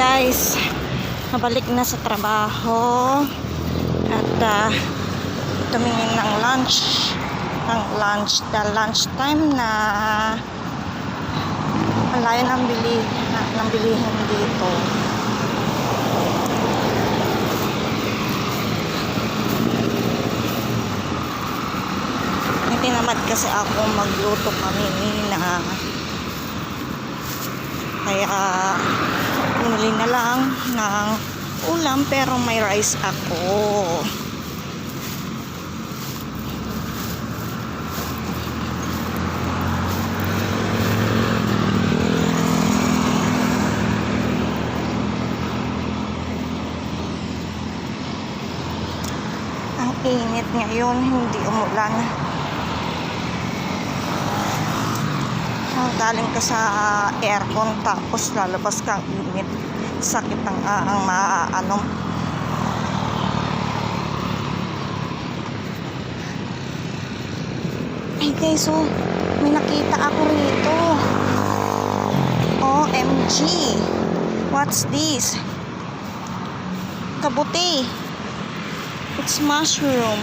guys. Nabalik na sa trabaho. At uh, tumingin ng lunch. Ng lunch the lunch time na malayo ng bili na, ng bilihin dito. Tinamad kasi ako magluto kami na kaya bumili na lang ng ulam pero may rice ako. Ang init ngayon, hindi umulan. Galing ka sa aircon tapos lalabas kang init. Sakit ang ah, ang maano. Ay guys oh may nakita ako rito. OMG what's this? Kabuti. It's mushroom.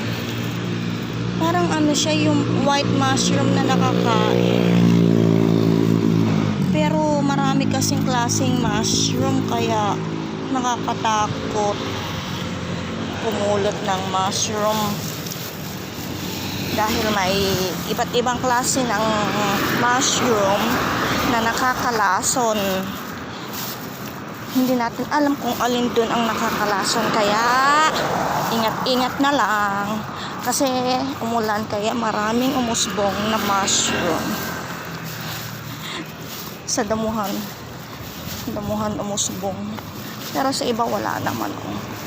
Parang ano siya yung white mushroom na nakakain kasing klaseng mushroom kaya nakakatakot pumulot ng mushroom. Dahil may iba't ibang klase ng mushroom na nakakalason. Hindi natin alam kung alin dun ang nakakalason kaya ingat-ingat na lang. Kasi umulan kaya maraming umusbong na mushroom. Sa damuhan damuhan umusbong. Pero sa iba wala naman oh.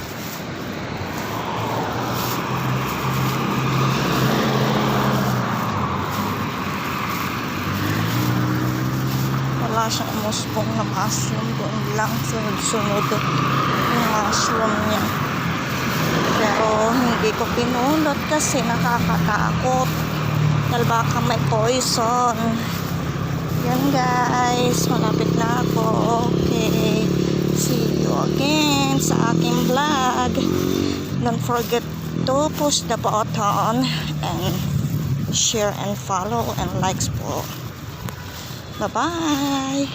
wala siyang umusbong na mushroom doon lang. Sunod-sunod yung mushroom niya. Pero hindi ko pinulot kasi nakakatakot. Dahil baka may poison. Yan guys, malapit na ako. Don't forget to push the button and share and follow and likes po. Bye-bye!